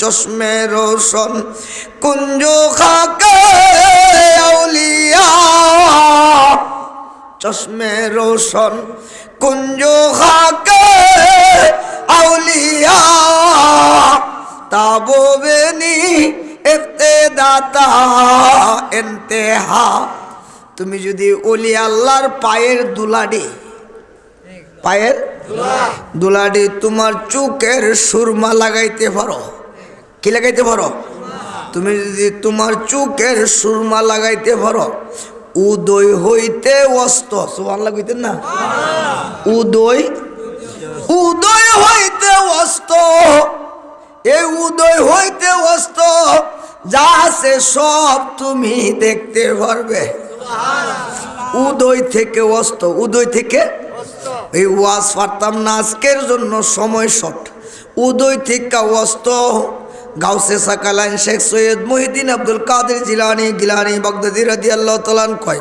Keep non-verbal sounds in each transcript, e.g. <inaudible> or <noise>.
চশমে রোশন, কুঞ্জ খাকে আউলিয়া। চশমে রোশন, কুঞ্জ খাকে আউলিয়া। তাবোবেনি ইফতেদাতা ইন্তেহা। তুমি যদি ওলি আল্লাহর পায়ের দুলাডি পায়ের দুলাডি তোমার চুকের সুরমা লাগাইতে পারো। কি লাগাইতে পারো? তুমি যদি তোমার চোখের সুরমা লাগাইতে পারো, উদয় হইতে অস্ত। সোহান লাগাইতেন না? উদয় উদয় হইতে অস্ত। এই উদয় হইতে অস্ত, যা আছে সব তুমি দেখতে পারবে। উদয় থেকে অস্ত, উদয় থেকে এই ওয়াজ পারতাম না, আজকের জন্য সময় শর্ট। উদয় থেকে অস্ত। গাউসে সাকালাইন শেখ সৈয়দ মহিদ্দিন আব্দুল কাদের জিলানি, গিলানি বাগদাদি রাদি আল্লাহ তালান কয়,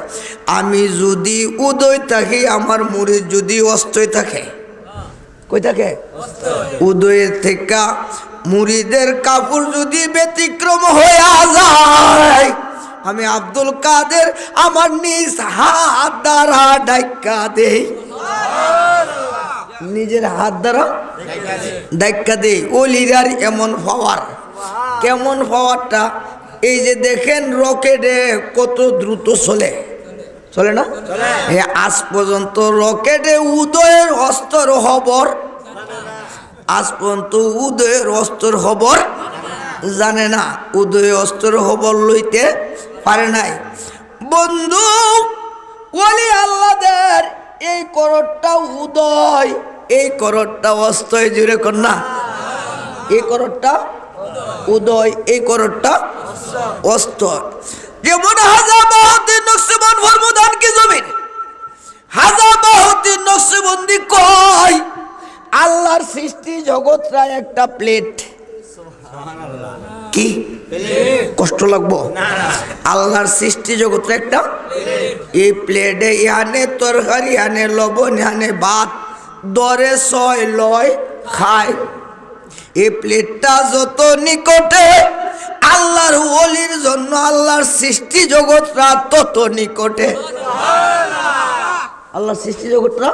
আমি যদি উদয় থাকি, আমার মুড়ি যদি অস্তই থাকে। কই থাকে? উদয়ের থেকে মুড়িদের কাপড় যদি ব্যতিক্রম হয়ে যায়, আমি আব্দুল কাদের আমার নিজ হাত দ্বারা ডাইকা দেই। নিজের হাত দ্বারা ডাইকা দেই। ওলিরার এমন পাওয়ার। কেমন পাওয়ারটা? এই যে দেখেন রকেটে কত দ্রুত চলে। চলে না? আজ পর্যন্ত রকেটে উদয়ের অস্তর খবর। আজ পর্যন্ত উদয়ের অস্তর খবর জানে না। উদয় অস্তর খবর লইতে পারে নাই। বন্ধু, ওলি আল্লাদের এই করটটা উদয়। এই করটটা অস্তয় জুড়ে কন্যা। এই করটটা উদয়, এই করটটা অস্তর যেমন হাজার বাহাদিন নকশবন ফরমুদান কি জমিন? হাজার বাহাদিন নকশবন্দি কয়? আল্লাহর সৃষ্টি জগৎরা একটা প্লেট। কি? কষ্ট লাগবো? আল্লাহর সৃষ্টি জগৎরা একটা? এই প্লেটে ইহানে তরকারি ইহানে লবণ ইহানে ভাত দরে ছয় লয় খায়। এই প্লেটটা যত নিকটে আল্লাহর ওলির জন্য আল্লাহর সৃষ্টি জগৎরা তত নিকটে। আল্লাহর সৃষ্টি জগৎরা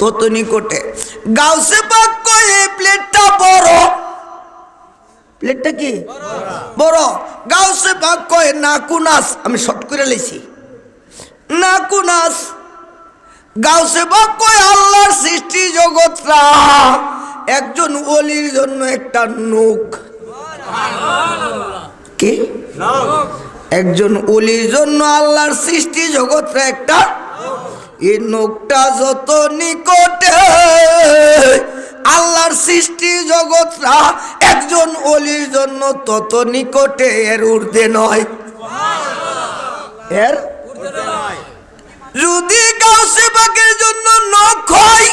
তত নিকটে। গাউসে পাক কয় এই প্লেটটা বড়। প্লেটটা কি? বড়। গাউসে পাক কয় নাকুনাস। আমি শর্ট করে লেছি নাকুনাস। গাউসে পাক কয় আল্লাহর সৃষ্টি জগৎরা। একজন ওলির জন্য একটা নৌক। কি? একজন ওলির জন্য আল্লাহর সৃষ্টি জগৎরা একটা। এই নোকটা যত নিকটে আল্লাহর সৃষ্টি জগৎরা একজন অলির জন্য তত নিকটে এর ঊর্ধ্বে নয়। এর যদি গাউসে বাগের জন্য নখ হয়,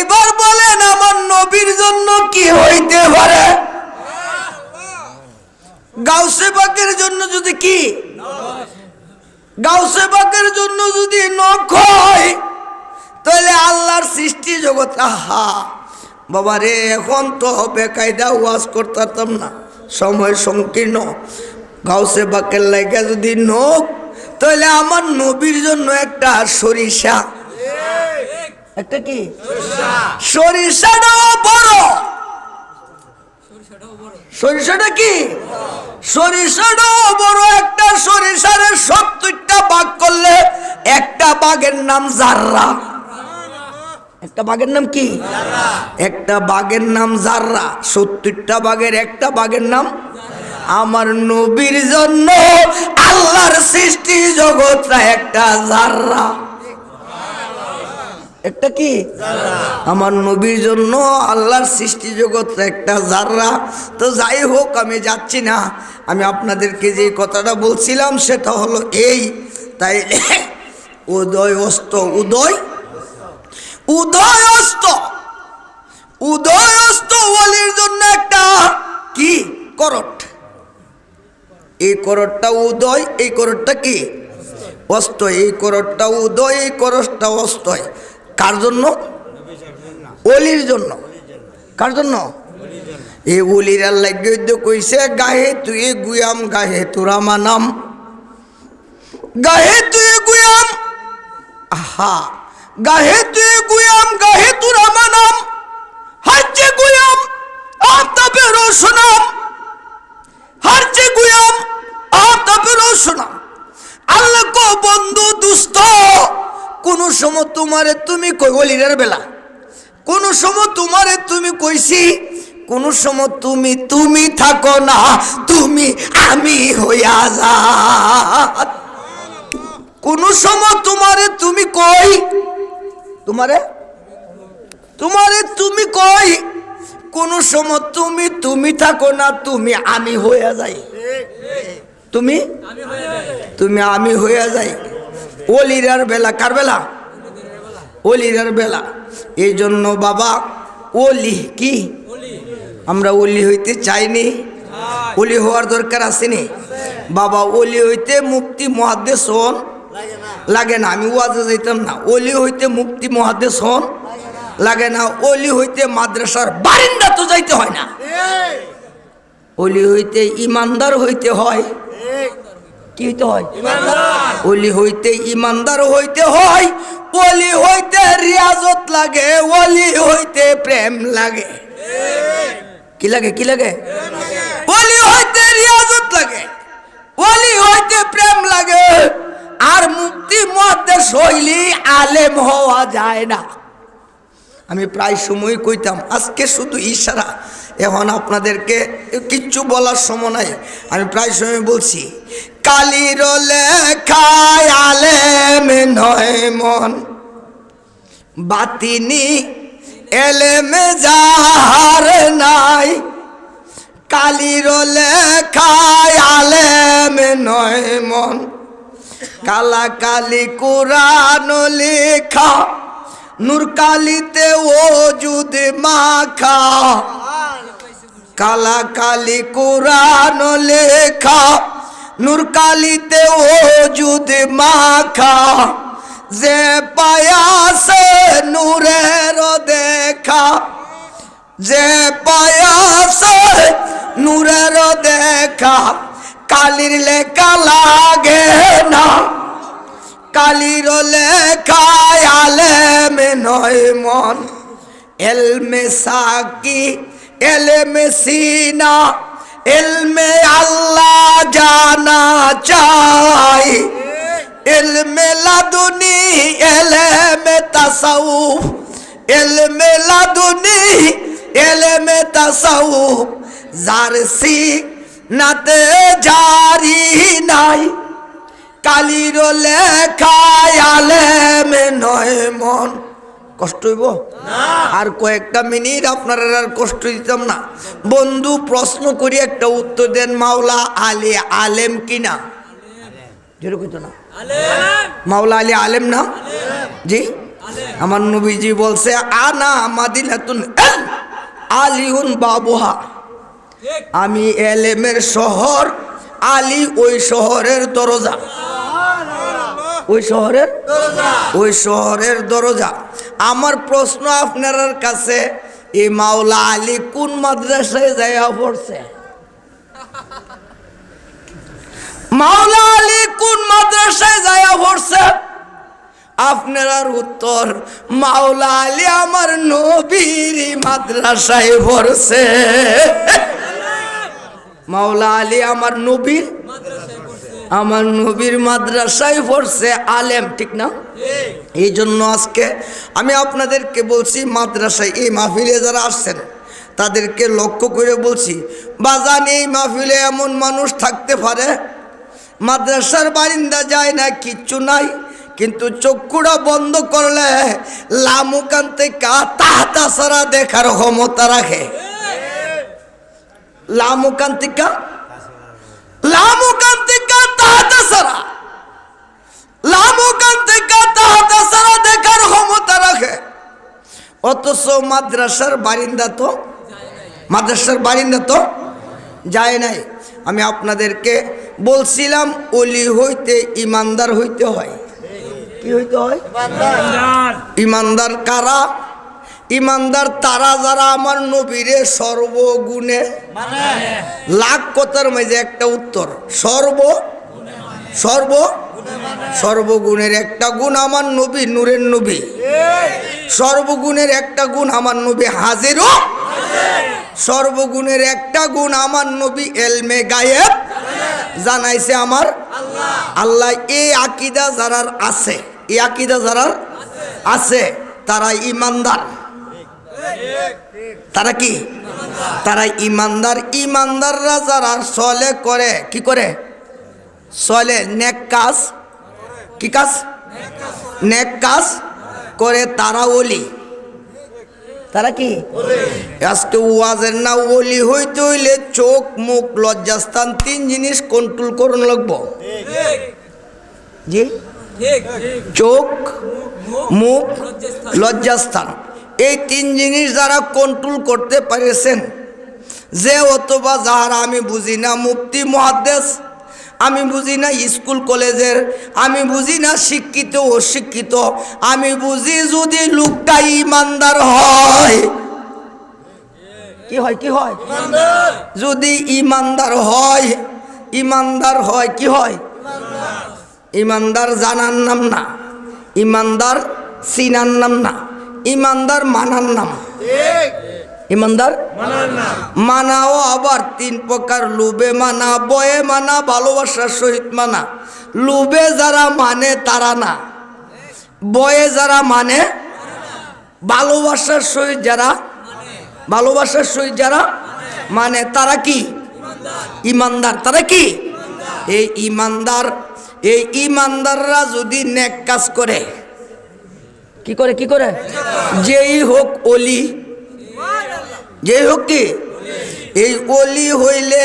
এবার বলেন আমার নবীর জন্য কি হইতে পারে? গাউসে বাগের জন্য যদি কি? গাউসে বাগের জন্য যদি নখ হয় তাহলে আল্লাহর সৃষ্টি জগৎ, আহা। বাবা রে, এখন তো বেকায়দা ওয়াজ করতাম না, সময় সংকীর্ণ। গাউসে বাকের লাগে যদি নখ তাহলে আমার নবীর জন্য একটা সরিষা। একটা কি? সরিষাটাও বড়। সরিষাটা কি? সরিষাটাও বড়, একটা সরিষারে সত্তরটা বাঘ করলে একটা বাঘের নাম জাররা। একটা বাঘের নাম কি? একটা বাঘের নাম জাররা। সত্তরটা বাঘের একটা বাঘের নাম আমার নবীর জন্য আল্লাহর সৃষ্টি জগৎটা একটা জাররা। একটা কি? আমার নবীর জন্য আল্লাহর সৃষ্টি জগৎ একটা জাররা। তো যাই হোক আমি যাচ্ছি না। আমি আপনাদেরকে যে কথাটা বলছিলাম সেটা হলো এই। তাই <coughs> উদয় অস্ত উদয় উদয় অস্ত উদয় অস্ত ওলির জন্য একটা কি? করট। এই করটটা উদয়, এই করটটা কি? অস্ত। এই করটটা উদয়, এই করটটা অস্তয় কার জন্য? অলির জন্য। কার জন্য? এ উলির লাগে কইছে, গাহে তুই গুয়াম, গাহে তোরা মানাম গাহে তুই গুয়াম। আহা! গাহে তুই গুয়াম গাহে তোরা মানাম হাজ্জে গুয়াম, আফতাবে রোশনাম। হারজে গুয়াম, আফতাবে রোশনাম। আল্লাহ কো বন্ধু, দুস্থ, কোন সময় তোমারে তুমি কই অলিরের বেলা? কোন সময় তোমারে তুমি কইছি, কোন সময় তুমি তুমি থাকো না, তুমি আমি হইয়া যা। কোন সময় তোমারে তুমি কই? তোমারে তোমারে তুমি কই? কোন সময় তুমি তুমি থাকো না, তুমি আমি হইয়া যাই। তুমি? তুমি আমি হইয়া যাই। অলিরার বেলা, কার বেলা? অলিরার বেলা। এই জন্য বাবা ওলি কি? আমরা ওলি হইতে চাইনি। ওলি হওয়ার দরকার আসেনি। বাবা ওলি হইতে মুক্তি মহাদেশ হন। লাগে না। আমি ওয়াজে যাইতাম না। ওলি হইতে মুক্তি মহাদেশ হন। লাগে না ওলি হইতে মাদ্রাসার বারিন্দা তো যাইতে হয় না। ওলি হইতে ইমানদার হইতে হয়। কি হইতে হয়? ওলি হইতে ইমানদার হইতে হয় ওলি হইতে রিয়াজত লাগে ওলি হইতে প্রেম লাগে। কি লাগে কি লাগে? ওলি হইতে রিয়াজত লাগে ওলি হইতে প্রেম লাগে। আর মুক্তি মধ্যে শৈলী আলেম হওয়া যায় না। আমি প্রায় সময় কইতাম, আজকে শুধু ইশারা, এখন আপনাদেরকে কিচ্ছু বলার সময় নাই। আমি প্রায় সময় বলছি, কালির লেখায় নয় মন, বাতিনি এলেমে যাহার নাই। কালির লেখায় নয় মন কালা কালি কোরআন লেখা নূর কালিতে ও যুদ মাখা। কালা কালি কোরআন লেখা। নূর কালিতে ও যুদ মাখা। যে পায়াসে নূরের দেখা। যে পায়াসে নূরের দেখা। কালির লেখা লাগে না। কালির লেখায় আলেম নয় মন। এলমে সাকি, এলমে সিনা, এলমে আল্লাহ জানা চাই। এলমে লাদুনি, এলমে তাসাউফ। এলমে লাদুনি, এলমে তাসাউফ। জারসি নাতে জারি নাই কালির লেখায় আলেম নয় মন। কষ্ট হইব? আর কয়েকটা মিনিট আপনারা আর কষ্ট দিতাম না। বন্ধু প্রশ্ন করি একটা উত্তর দেন মাওলা আলী আলেম কিনা না? মাওলা আলী আলেম না? জি? আমার নবীজি বলছে আনা মাদিনাতুন আলিউন বাবুহা। আমি এলেমের শহর আলী ওই শহরের দরজা। ওই শহরের ওই শহরের দরজা। আমার প্রশ্ন আপনার কাছে, এই মাওলা আলী কোন মাদ্রাসায় যাইয়া পড়ছে? মাওলা আলী কোন মাদ্রাসায় যাইয়া পড়ছে? আপনার উত্তর, মাওলা আলী আমার নবীর মাদ্রাসায় পড়ছে। মাওলা আলী আমার নবীর আমার নবীর মাদ্রাসায় পড়ছে আলেম ঠিক না? এই জন্য আজকে আমি আপনাদেরকে বলছি মাদ্রাসায় এই মাহফিলে যারা আসছেন তাদেরকে লক্ষ্য করে বলছি বাজান এই মাহফিলে এমন মানুষ থাকতে পারে? মাদ্রাসার বারিন্দা যায় না কিচ্ছু নাই কিন্তু চক্ষুটা বন্ধ করলে লামুকান থেকে তাহতা সারা দেখার ক্ষমতা রাখে। লামুকান্তিকা লামুকান্তিকা তাহাতা সারা লামুকান্তিকা তাহাতা সারা দেখার ক্ষমতা রাখে। অথচ মাদ্রাসার বারিন্দা তো মাদ্রাসার বারিন্দা তো যায় নাই। আমি আপনাদেরকে বলছিলাম অলি হইতে ইমানদার হইতে হয়। কি হইতে হয়? ইমানদার। কারা? ইমানদার তারা যারা আমার নবীরে সর্বগুণে লাখ কথার মাঝে একটা উত্তর সর্ব সর্ব সর্বগুণের একটা গুণ আমার নবী, নূরের নবী। সর্বগুণের একটা গুণ আমার নবী হাজিরও। সর্বগুণের একটা গুণ আমার নবী এলমে গায়েব। জানাইছে আমার আল্লাহ। এই আকিদা যারার আছে, এই আকিদা যারার আছে, তারা ইমানদার। তারা কি? তারা ইমানদার। ইমানদাররা যারা চলে, করে, কি করে? চলে নেক কাজ, কি কাজ? নেক কাজ করে তারা ওলি তারা কি? আজকে ওয়াজের না ওলি হইতে হইলে চোখ, মুখ, লজ্জাস্থান, তিন জিনিস কন্ট্রোল করুন লাগবো। জি? চোখ, মুখ, লজ্জাস্থান। এই তিন জিনিস যারা কন্ট্রোল করতে পারেছেন, যে অথবা যাহারা আমি বুঝি না মুক্তি মহাদ্দেশ আমি বুঝি না স্কুল কলেজের। আমি বুঝি না শিক্ষিত অশিক্ষিত। আমি বুঝি যদি লোকটা ইমানদার হয়। কি হয় কি হয়? যদি ইমানদার হয় ইমানদার হয় কি হয়? ইমানদার জানার নাম না। ইমানদার সিনার নাম না। ইমানদার মানার নাম। ইমানদার? মানাও আবার তিন প্রকার লুবে মানা বয়ে মানা ভালোবাসার সহিত মানা। লুবে যারা মানে তারা না। বয়ে যারা মানে ভালোবাসার সহিত যারা ভালোবাসার সহিত যারা মানে তারা কি? ইমানদার। তারা কি? এই ইমানদার এই ইমানদাররা যদি নেক কাজ করে কি করে কি করে? যেই হোক অলি যেই হোক কি? এই অলি হইলে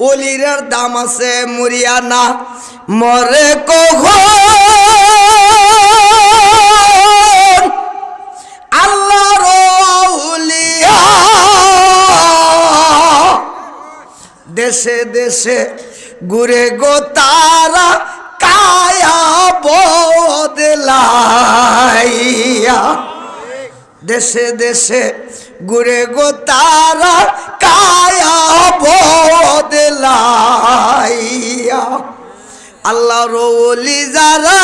অলিরার দাম আছে মরিয়া না। মরে কখন? আল্লাহর দেশে দেশে ঘুরে গো তারা কায়া বদলাইয়া। দেশে দেশে ঘুরে গো তারা কায়া বদলাইয়া। আল্লাহ রলি যারা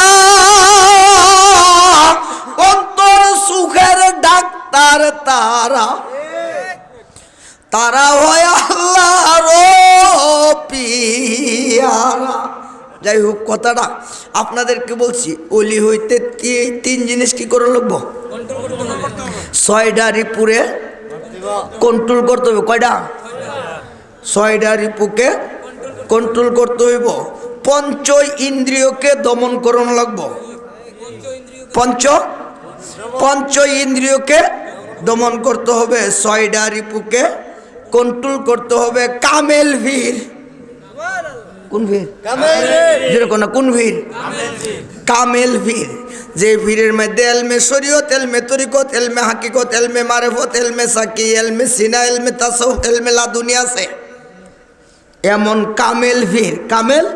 অন্তর সুখের ডাক্তার তারা। তারা যাই হোক, কথাটা আপনাদেরকে বলছি, অলি হইতে তিন জিনিস কি করে লাগবো? ছয়টা রিপুরে কন্ট্রোল করতে হবে কয়টা? ছয়টা রিপুকে কন্ট্রোল করতে হইব। পঞ্চ ইন্দ্রিয়কে দমন করণ লাগবো। পঞ্চ? পঞ্চ ইন্দ্রিয়কে দমন করতে হবে। ছয়টা রিপুকে কন্ট্রোল করতে হবে। কামেল ভিড় কোন ভিড় যেরকম না কোন ভিড় কামেল ভিড় যে ভিড়ের মধ্যে এলমে শরীয়ত এলমে তরিকত এলমে হাকিকত এলমে মারেফত এলমে সাকি এলমে সিনা এলমে তাসউফ এলমে লাদুনি আছে। এমন কামেল ভিড় কামেল?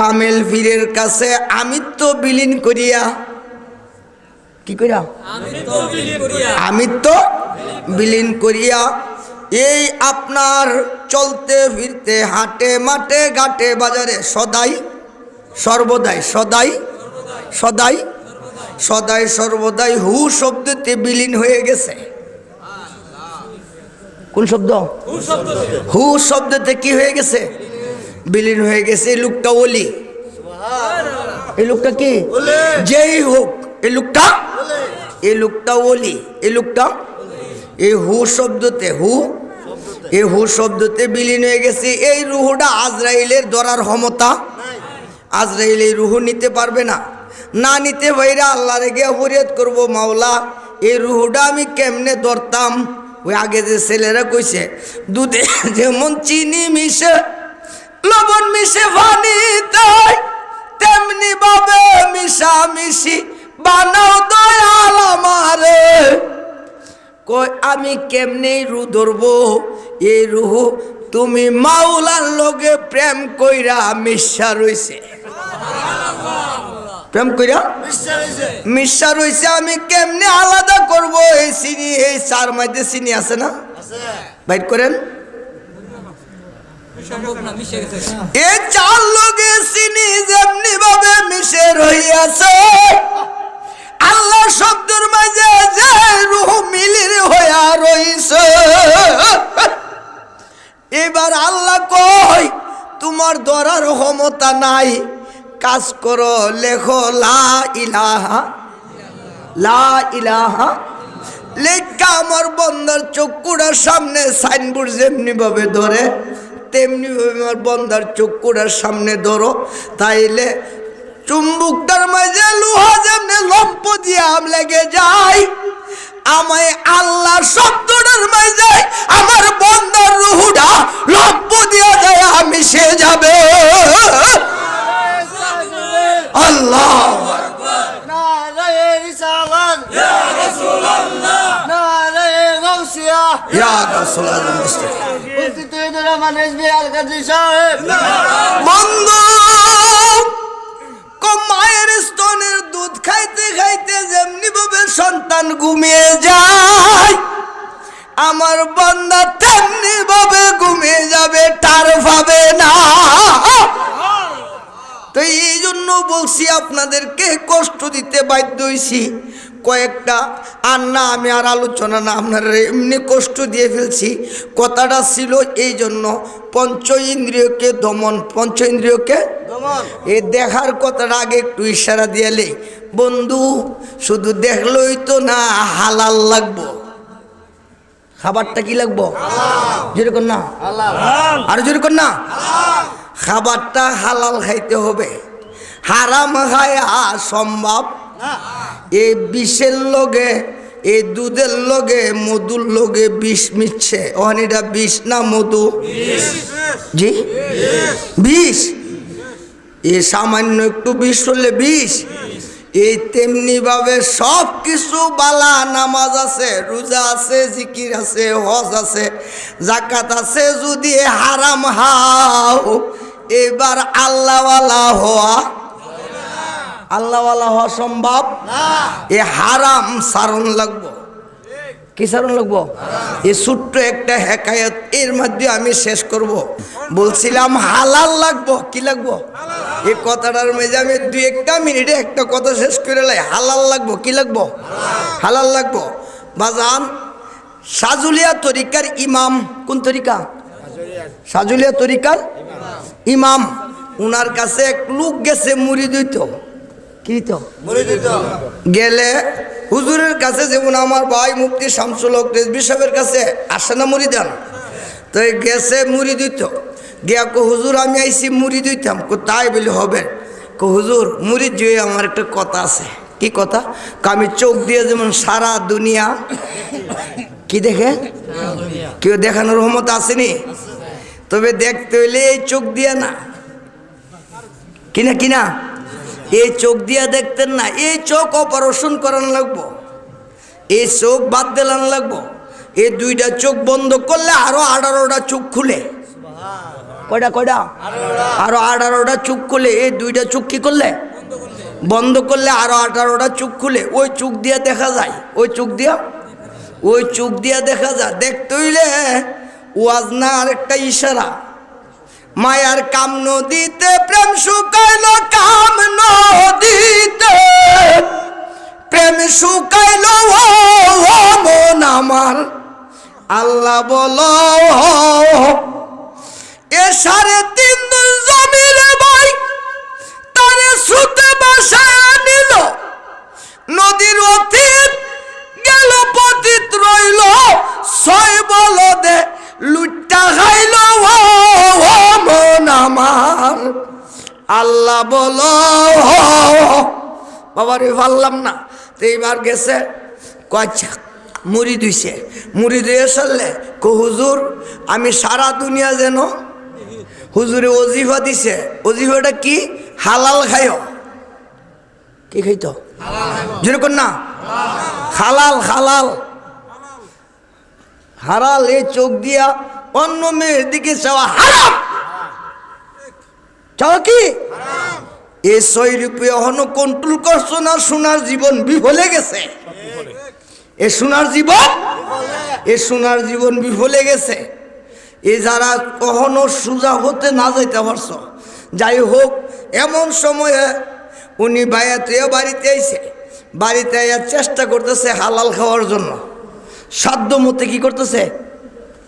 কামেল ভিড়ের কাছে আমিত্ব বিলীন করিয়া। কি করিয়া? আমিত্ব বিলীন করিয়া। এই আপনার চলতে ফিরতে হাটে মাঠে ঘাটে বাজারে সদাই, সর্বদাই সদাই সদাই সদাই সর্বদাই হু শব্দতে বিলীন হয়ে গেছে। কোন শব্দ? হু শব্দতে কি হয়ে গেছে? বিলীন হয়ে গেছে এই লোকটা ওলি। এই লোকটা কি? যেই হোক, এই লোকটা? এই লোকটা ওলি, এই লোকটা? এই হু শব্দতে হু এই হু শব্দতে বিলীন হয়ে গেছে। এই রুহুটা আজরাইলের ধরার ক্ষমতা। আজরাইল এই রুহু নিতে পারবে না। না নিতে ভাইরা আল্লাহর গিয়ে ফরিয়াদ করব, মাওলা। এই রুহুটা আমি কেমনে ধরতাম? ওই আগে যে ছেলেরা কইছে, দুধে যেমন চিনি মিশে, লবণ মিশে পানি তাই তেমনি ভাবে মিশা মিশি বানাও দয়াল আমারে। কই আমি কেমনে রু ধরবো? এই রুহু তুমি মাওলার লগে প্রেম কইরা মিশা রইছে। প্রেম কইরা? মিশা রইছে। আমি কেমনে আলাদা করব? এই চিনি এই চার মধ্যে চিনি আছে না? বাইট করেন। এই চার লোকে চিনি যেমনি ভাবে মিশে রইয়াছে। আল্লাহ শব্দের মাঝে যে রুহ মিলির হইয়া রইছে। এবার আল্লাহ কই তোমার ধরার ক্ষমতা নাই। কাজ করো, লেখো, লা ইলাহা লা ইলাহা। লেখা আমার বন্দার চক্ষুটার সামনে সাইনবোর্ড যেমনি ভাবে ধরে তেমনি আমার বন্দার চক্ষুটার সামনে ধরো। তাইলে চুম্বুকটার মাঝে দিয়ে আম লেগে যায় আমায় আল্লাহ শব্দটার মাঝে আমার বন্দার রুহুটা লম্প দিয়ে যায় আমি সে যাবে। আল্লাহ বন্ধু মায়ের স্তনের দুধ খাইতে খাইতে যেমনি ভাবে সন্তান ঘুমিয়ে যায়, আমার বন্দা তেমনি ভাবে ঘুমিয়ে যাবে, তার ভাবে না। তো এই জন্য বলছি, আপনাদেরকে কষ্ট দিতে বাধ্য হয়েছি কয়েকটা আর না আমি আর আলোচনা না আপনার এমনি কষ্ট দিয়ে ফেলছি। কথাটা ছিল এই জন্য পঞ্চ ইন্দ্রিয়কে দমন পঞ্চ ইন্দ্রিয়কে এ দেখার কথাটা আগে একটু ইশারা দিয়ালে বন্ধু শুধু দেখলই তো না হালাল লাগবো। খাবারটা কি লাগবো? যেরকম না। আর যেরকম না। খাবারটা হালাল খাইতে হবে। হারাম খায়া সম্ভব এই বিষের লগে এই দুধের লগে মধুর লগে বিষ মিশছে। এটা বিষ না মধু? জি? বিষ। এ সামান্য একটু বিষ হলে বিষ? এই তেমনি ভাবে সব কিছু বালা নামাজ আছে রোজা আছে জিকির আছে হজ আছে জাকাত আছে যদি হারাম হাও এবার আল্লাহওয়ালা হওয়া আল্লাহওয়ালা হওয়া সম্ভব? এ হারাম সারণ লাগবো। কি সারণ লাগবো? এই ছোট্ট একটা হেকায়ত এর মধ্যে আমি শেষ করব। বলছিলাম হালাল লাগবো কি লাগবো? এই কথাটার মধ্যে আমি দুই একটা মিনিটে একটা কথা শেষ করে লাই। হালাল লাগবো কি লাগবো? হালাল লাগবো। বাজান সাজুলিয়া তরিকার ইমাম কোন তরিকা? সাজুলিয়া তরিকার ইমাম। উনার কাছে এক লোক গেছে মুড়ি দিত। কি তো মুরিদিত। গেলে হুজুরের কাছে যেমন আমার ভাই মুক্তি শামসুল হক রেজবি সাহেবের কাছে আসে না মুড়ি দেন তো এই গেছে মুড়ি দিত গিয়া কো হুজুর আমি আইসি মুড়ি দিতাম কো তাই বলে হবে। কো হুজুর মুড়ি দিয়ে আমার একটা কথা আছে। কি কথা? আমি চোখ দিয়ে যেমন সারা দুনিয়া কি দেখে? কেউ দেখানোর ক্ষমতা আসেনি? তবে দেখতে হইলে এই চোখ দিয়ে না। কিনা কিনা এই চোখ দিয়া দেখতেন না এই চোখ অপারেশন করান লাগবো এই চোখ বাদ দিলান লাগবো এই দুইটা চোখ বন্ধ করলে আরও আঠারোটা চোখ খুলে। কয়টা কয়টা? আরও আঠারোটা চোখ খুলে এই দুইটা চোখ কি করলে? বন্ধ করলে আরও আঠারোটা চোখ খুলে, ওই চোখ দিয়া দেখা যায়, ওই চোখ দিয়া, ওই চোখ দিয়া দেখা যায়। দেখতে হইলে ওয়াজ না আরেকটা ইশারা। মায়ার কাম নদীতে প্রেম শুকাইল, কাম নদীতে প্রেম শুকাইল। ও মন আমার, আল্লাহ বলো এ সাড়ে তিন জমির ভাই তারে সুতে বাসায় নিল। নদীর অতীত গেল, পতিত রইল, ছয় বলদে লুটটা খাইল মন আমার। আল্লাহ বলো বাবারে পারলাম না। তো এইবার গেছে কচ্ছা মুড়ি দুইছে মুড়ি দিয়ে সারলে কো হুজুর, আমি সারা দুনিয়া যেন হুজুরে অজিফা দিছে। অজিফাটা কি? হালাল খাইও। কি খাইত? যেরকম না। হালাল। হালাল। হারাল চোখ দিয়া অন্য মেয়ের দিকে চাওয়া হারাম। চাওয়া কি? এ ছয় রূপে এখনও কন্ট্রোল করছ না সোনার জীবন বিফলে গেছে? এ সোনার জীবন? এ সোনার জীবন বিফলে গেছে। এ যারা কখনো সোজা হতে না যাইতে পারছ, যাই হোক, এমন সময়ে উনি বায়াতে বাড়িতে আইছে। বাড়িতে আইয়া চেষ্টা করতেছে হালাল খাওয়ার জন্য। সাধ্য মতে কী করতেছে?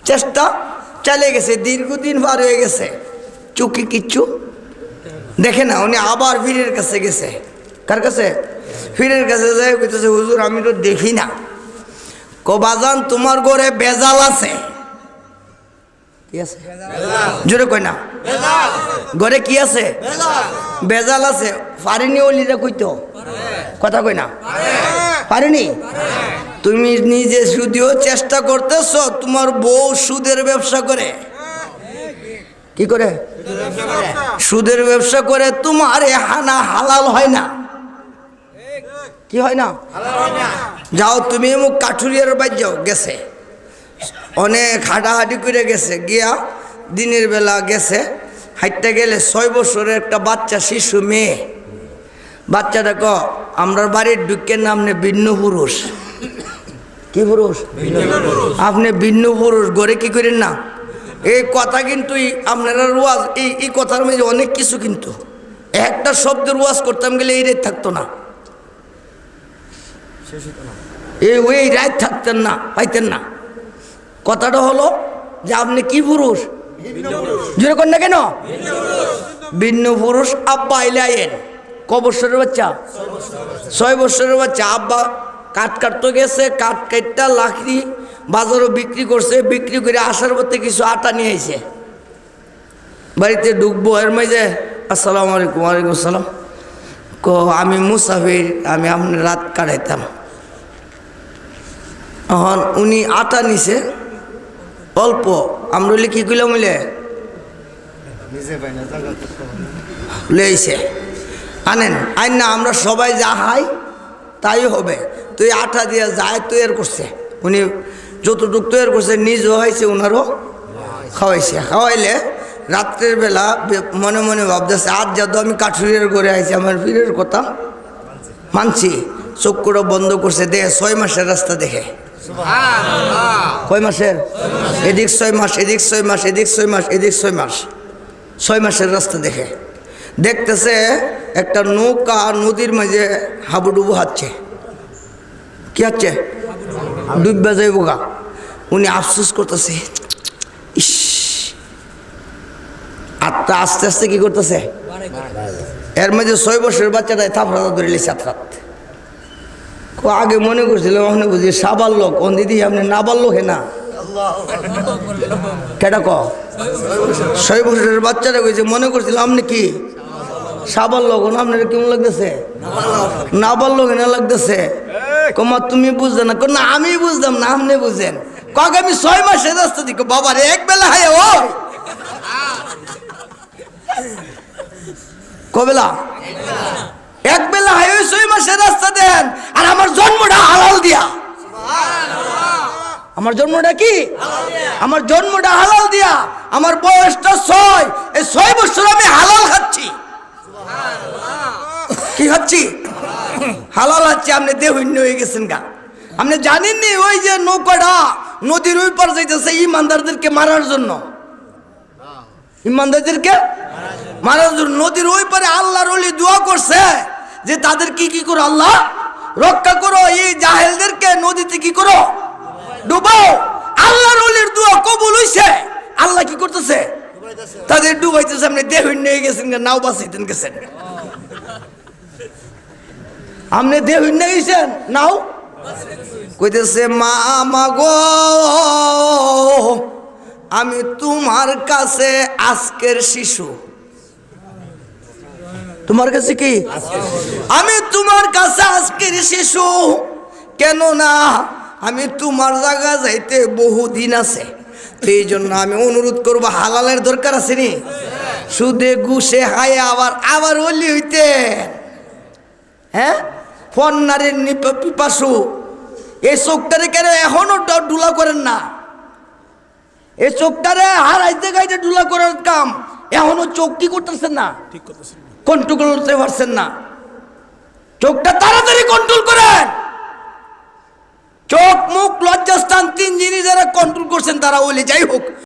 চেষ্টা চালিয়ে গেছে, দীর্ঘদিন পার হয়ে গেছে। চুকি কিচ্ছু দেখে না, উনি আবার ফিরের কাছে গেছে। কার কাছে? ফিরের কাছে যাই কইতেছে, হুজুর, আমি তো দেখি না। কবাজান তোমার ঘরে বেজাল আছে। জোরে কই না। ঘরে কি আছে? বেজাল আছে। পারিনি অলিরা কইতো। কথা কই না। পারিনি? তুমি নিজে সুদিও চেষ্টা করতেছ, তোমার বউ সুদের ব্যবসা করে। কি করে? সুদের ব্যবসা করে তোমার এ হানা হালাল হয় না। কি হয় না? যাও তুমি মুখ কাঠুরিয়ার বাদ যাও, গেছে। অনেক হাঁটাহাঁটি করে গেছে গিয়া দিনের বেলা গেছে হাঁটতে গেলে ছয় বছরের একটা বাচ্চা শিশু মেয়ে। বাচ্চাটা ক আমরার বাড়ির ডুকের নাম নে ভিন্ন পুরুষ। কি পুরুষ? আপনি ভিন্ন পুরুষ গড়ে কি করেন না? এই কথা কিন্তু আপনারা রোয়াজ এই এই কথার মধ্যে অনেক কিছু কিন্তু। একটা শব্দের রোয়াজ করতাম গেলে এই রেট থাকতো না। এই ওই রাত থাকতেন না পাইতেন না। কথাটা হলো যে আপনি কি পুরুষ? জোরে কর না কেন? ভিন্ন পুরুষ আব্বা আইলে আইন ক বছরের বাচ্চা? ছয় বছরের বাচ্চা। আব্বা কাঠ কাটতে গেছে, কাঠ কাটটা লাকড়ি বাজারও বিক্রি করছে, বিক্রি করে আসার পথে কিছু আটা নিয়ে আইছে। বাড়িতে ঢুকবো এর মাঝে আসসালামু আলাইকুম, ওয়ালাইকুম আসসালাম। ক আমি মুসাফির, আমি আপনার রাত কাটাইতাম। এখন উনি আটা নিছে অল্প। আমরা হলে কি মিলে লইছে আনেন আইন না আমরা সবাই যা হাই তাই হবে। তুই আটা দিয়ে যায় তৈরি করছে। উনি যতটুক তৈরি করছে নিজও হয়েছে ওনারও খাওয়াইছে। খাওয়াইলে রাত্রের বেলা মনে মনে ভাবতেছে আজ যাতো আমি কাঠুরিয়ার ঘরে আইছি আমার পীরের কথা মানছি। চক্ষুটা বন্ধ করছে দেখে ছয় মাসের রাস্তা দেখে। কয় মাসের? এদিক ছয় মাস এদিক ছয় মাস এদিক ছয় মাস এদিক ছয় মাস। ছয় মাসের রাস্তা দেখে। দেখতেছে একটা নৌকা নদীর মাঝে হাবুডুবু হাচ্ছে কি হচ্ছে ডুববে যাইব গা। উনি আফসোস করতেছে ইস। আত্মা আস্তে আস্তে কি করতেছে? এর মধ্যে ছয় বছরের বাচ্চাটাই থাপড়াটা ধরে লিছে আত্রাত কো আগে মনে করছিলাম আপনি বুঝি সাবার লোক। কোন দিদি আপনি নাবার লোক না? কেটা ক? ছয় বছরের বাচ্চাটা কইছে মনে করছিলাম আপনি কি? সাবার লোক না আপনার কেমন লাগতেছে? নাবার লোক না লাগতেছে? কমা তুমি বুঝতে না? না আমি বুঝতাম না আপনি বুঝেন। কক আমি ছয় মাসের রাস্তা দিকে বাবা রে এক বেলা হায় ও কবেলা? এক বেলা হাই ওই ছয় মাসের রাস্তা দেন আর আমার জন্মটা হালাল দিয়া। আমার জন্মটা কি? আমার জন্মটা হালাল দিয়া আমার বয়সটা ছয় এই ছয় বছর আমি হালাল খাচ্ছি। কি খাচ্ছি? হালাল খাচ্ছি আপনি দেহন্য হয়ে গেছেন গা। আপনি জানেননি ওই যে নৌকাটা নদীর ওই পার যাইতেছে ইমানদারদেরকে মারার জন্য? ইমানদারদেরকে জন্য নদীর ওই পারে আল্লাহর ওলি দোয়া করছে যে তাদের কি কি করো আল্লাহ? রক্ষা করো এই জাহেলদেরকে নদীতে কি করো? ডুবাও। আল্লাহর ওলির দোয়া কবুল হইছে। আল্লাহ কি করতেছে? তাদের ডুবাইতেছে আপনি দেহ নিয়ে গেছেন গা, নাও বাঁচাইতেন গেছেন আপনি দেহ নিয়ে গেছেন নাও। কইতেছে মা মাগো আমি তোমার কাছে আজকের শিশু। তোমার কাছে কি? আমি তোমার কাছে আজকের শিশু। কেন না আমি তোমার জায়গা যাইতে বহুদিন আছে। এই জন্য আমি অনুরোধ করব, হালালের দরকার আছে নি? সুদে গুসে হায় আবার আবার অলি হইতে। হ্যাঁ? ফন্নারের নিপ- পিপাসু। এই চোখটারে কেন এখনও ড- ডুলা করেন না? এই চোখটারে হারাইতে গাইতে ডুলা করার কাম। এখনও চোখ কি করতেছেন না? ঠিক করতেছেন। কন্ট্রোল করতে পারছেন না। চোখটা তাড়াতাড়ি কন্ট্রোল করেন। চোখ, মুখ, লজ্জাস্থান, তিন জিনিস যারা কন্ট্রোল করছেন তারা ওলে, যাই হোক।